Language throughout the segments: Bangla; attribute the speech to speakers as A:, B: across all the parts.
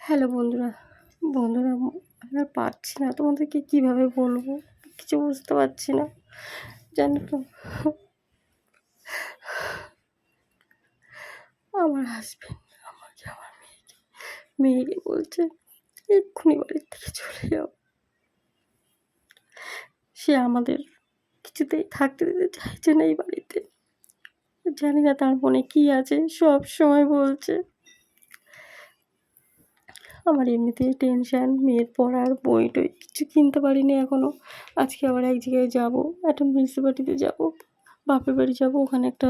A: হ্যালো বন্ধুরা বন্ধুরা আর পারছি না। তোমাদেরকে কীভাবে বলব? কিছু বুঝতে পারছি না। জানো তো, আমার হাজব্যান্ড আমাকে, আমার মেয়েকে মেয়েকে বলছে, এক্ষুনি বাড়ির থেকে চলে যাও। সে আমাদের কিছুতেই থাকতে দিতে চাইছে না এই বাড়িতে। জানি না তার মনে কী আছে, সব সময় বলছে। আমার এমনিতেই টেনশান মেয়ের পড়ার বই টই কিছু কিনতে পারিনি এখনও আজকে আবার এক জায়গায় যাব, একটা মিউনিসিপ্যালিটিতে যাব, বাপের বাড়ি যাব, ওখানে একটা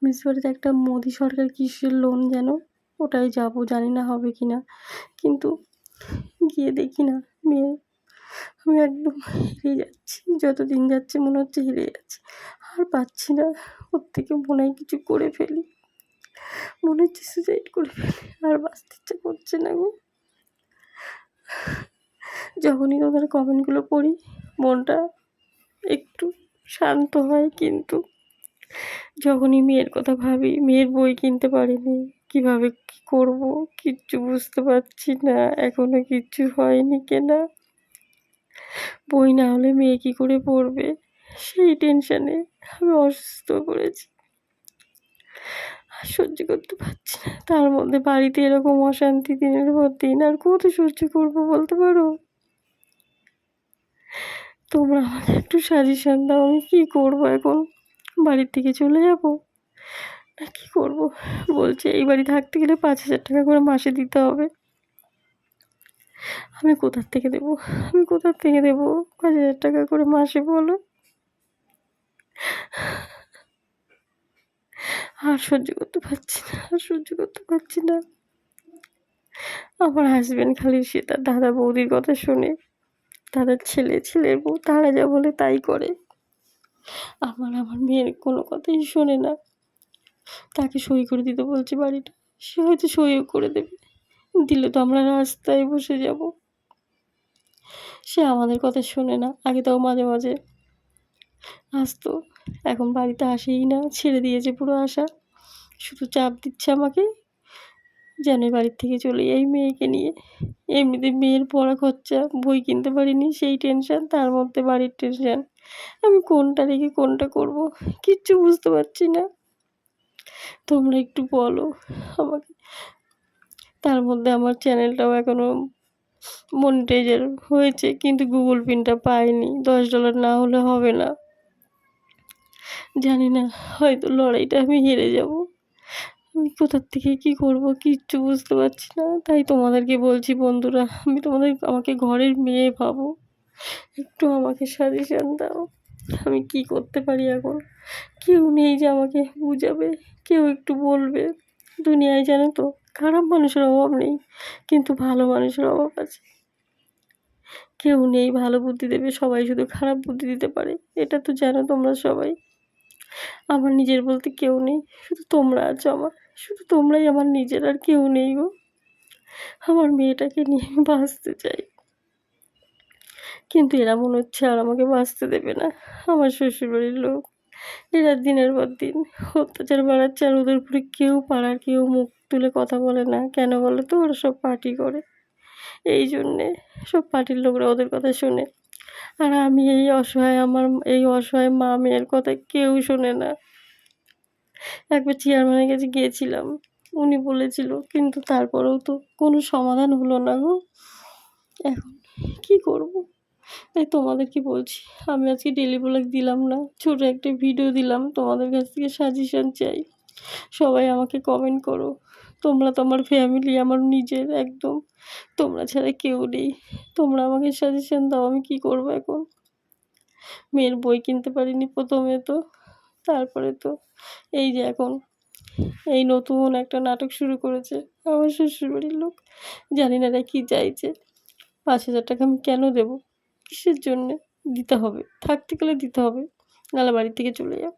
A: মিউনিসিপ্যালিটিতে একটা মোদি সরকার কিসের লোন যেন, ওটাই যাব, জানি না হবে কি না কিন্তু গিয়ে দেখি না, মেয়ে, আমি একদম হেরে যাচ্ছি যত দিন যাচ্ছে মনে হচ্ছে হেরে যাচ্ছি, আর পাচ্ছি না, ওর থেকে মনে হয় কিছু করে ফেলি। মনে হচ্ছে সুসাইড করে ফেলি, আর বাঁচতে ইচ্ছে করছে না গো। যখনই ওদের কমেন্টগুলো পড়ি, মনটা একটু শান্ত হয় কিন্তু। যখনই মেয়ের কথা ভাবি, মেয়ের বই কিনতে পারিনি, কীভাবে কী করব, কিচ্ছু বুঝতে পারছি না এখনও কিচ্ছু হয়নি কেনা। বই না হলে মেয়ে কী করে পড়বে? সেই টেনশানে আমি অসুস্থ পড়েছি। আর সহ্য করতে পারছি না। তার মধ্যে বাড়িতে এরকম অশান্তি, দিনের পর দিন, আর কত সহ্য করব বলতে পারো? তোমরা আমাকে একটু সাজেশান দাও, আমি কী করব এখন? বাড়ির থেকে চলে যাব? না, কী করব? বলছে, এই বাড়ি থাকতে গেলে পাঁচ হাজার টাকা করে মাসে দিতে হবে। আমি কোথার থেকে দেবো? আমি কোথার থেকে দেবো? পাঁচ হাজার টাকা করে মাসে বলো। আর সহ্য করতে পারছি না, আর সহ্য করতে পারছি না। আমার হাজব্যান্ড খালি সে তার দাদা বৌদির কথা শোনে দাদার ছেলে, ছেলের বউ, তারা যা বলে তাই করে। আমার আমার মেয়ের কোনো কথাই শোনে না। তাকে সই করে দিতে বলছে বাড়িটা, সে হয়তো সইও করে দেবে। দিলে তো আমরা রাস্তায় বসে যাব। সে আমাদের কথা শোনে না, আগে তাও মাঝে মাঝে আসতো এখন বাড়িতে আসেই না, ছেড়ে দিয়েছে পুরো আসা শুধু চাপ দিচ্ছে আমাকে, যেন বাড়ির থেকে চলে যাই মেয়েকে নিয়ে। এমনিতে মেয়ের পড়া খরচা, বই কিনতে পারিনি, সেই টেনশান তার মধ্যে বাড়ির টেনশান আমি কোনটা রেখে কোনটা করব, কিচ্ছু বুঝতে পারছি না। তোমরা একটু বলো আমাকে। তার মধ্যে আমার চ্যানেলটাও এখনও মনিটাইজার হয়েছে, কিন্তু গুগল পিনটা পাইনি। দশ ডলার না হলে হবে না। জানি না হয়তো লড়াইটা আমি হেরে যাব। আমি কোথার থেকে কী করব কিচ্ছু বুঝতে পারছি না, তাই তোমাদেরকে বলছি বন্ধুরা, আমি তোমাদের, আমাকে ঘরের মেয়ে ভাবো। একটু আমাকে সাজেশান দাও, আমি কি করতে পারি এখন? কেউ নেই যে আমাকে বুঝাবে, কেউ একটু বলবে। দুনিয়ায় জানো তো, খারাপ মানুষের অভাব নেই, কিন্তু ভালো মানুষের অভাব আছে। কেউ নেই ভালো বুদ্ধি দেবে, সবাই শুধু খারাপ বুদ্ধি দিতে পারে, এটা তো জানো তোমরা সবাই। আমার নিজের বলতে কেউ নেই, শুধু তোমরা আছো আমার, শুধু তোমরাই আমার নিজের, আর কেউ নেই গো। আমার মেয়েটাকে নিয়ে আমি বাঁচতে চাই। কিন্তু এরা মনে হচ্ছে আর আমাকে বাঁচতে দেবে না। আমার শ্বশুরবাড়ির লোক, এরা দিনের পর দিন অত্যাচার বাড়াচ্ছে আর ওদের উপরে কেউ পাড়ার কেউ মুখ তুলে কথা বলে না। কেন বলে তো? ওরা সব পার্টি করে। এই জন্যে সব পার্টির লোকরা ওদের কথা শোনে। আর আমি এই অসহায়, আমার এই অসহায় মা মেয়ের কথা কেউ শোনে না। একবার চেয়ারম্যানের কাছে গিয়েছিলাম, উনি বলেছিল, কিন্তু তারপরেও তো কোনো সমাধান হলো না গো। এখন কি করব? তাই তোমাদের কি বলছি? আমি আজকে ডেলি ব্লগ দিলাম না। ছোটো একটা ভিডিও দিলাম। তোমাদের কাছ থেকে সাজেশান চাই। সবাই আমাকে কমেন্ট করো। তোমরা তো আমার ফ্যামিলি আমার নিজের একদম। তোমরা ছাড়া কেউ নেই। তোমরা আমাকে সাজেশান দাও, আমি কি করব এখন? মেয়ের বই কিনতে পারিনি প্রথমে তো, তারপরে তো। এই যে এখন, এই নতুন একটা নাটক শুরু করেছে আমার শ্বশুরবাড়ির লোক। জানি না এরা কী চাইছে। পাঁচ হাজার টাকা আমি কেন দেবো? কিসের জন্যে? দিতে হবে। থাকতে গেলে দিতে হবে। নাহলে বাড়ি থেকে চলে যাও।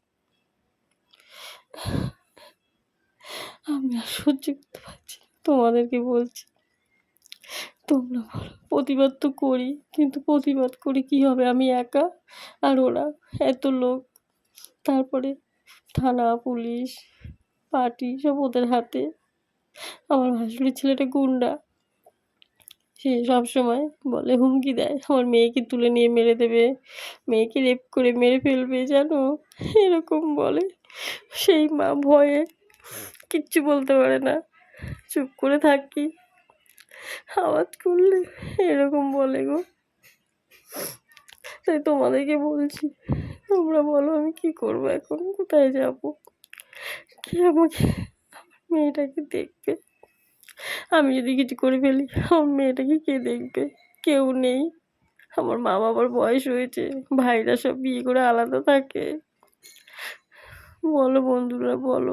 A: আমি আর সহ্য করতে পারছি তোমাদেরকে বলছি, তোমরা বলো প্রতিবাদ তো করি, কিন্তু প্রতিবাদ করে কী হবে? আমি একা আর ওরা এত লোক। তারপরে থানা, পুলিশ, পার্টি সব ওদের হাতে। আমার ভাসুরের ছেলেটা গুন্ডা। সে সবসময় বলে, হুমকি দেয়। আমার মেয়েকে তুলে নিয়ে মেরে দেবে, মেয়েকে রেপ করে মেরে ফেলবে, জানো? এরকম বলে। সেই মা ভয়ে কিচ্ছু বলতে পারে না। চুপ করে থাকি। আওয়াজ করলে এরকম বলে গো। তাই তোমাদেরকে বলছি, তোমরা বলো আমি কি করব এখন, কোথায় যাব? কে আমাকে, আমার মেয়েটাকে দেখবে? আমি যদি কিছু করে ফেলি, আমার মেয়েটাকে কে দেখবে? কেউ নেই। আমার মা বাবার বয়স হয়েছে, ভাইরা সব বিয়ে করে আলাদা থাকে। বলো বন্ধুরা, বলো।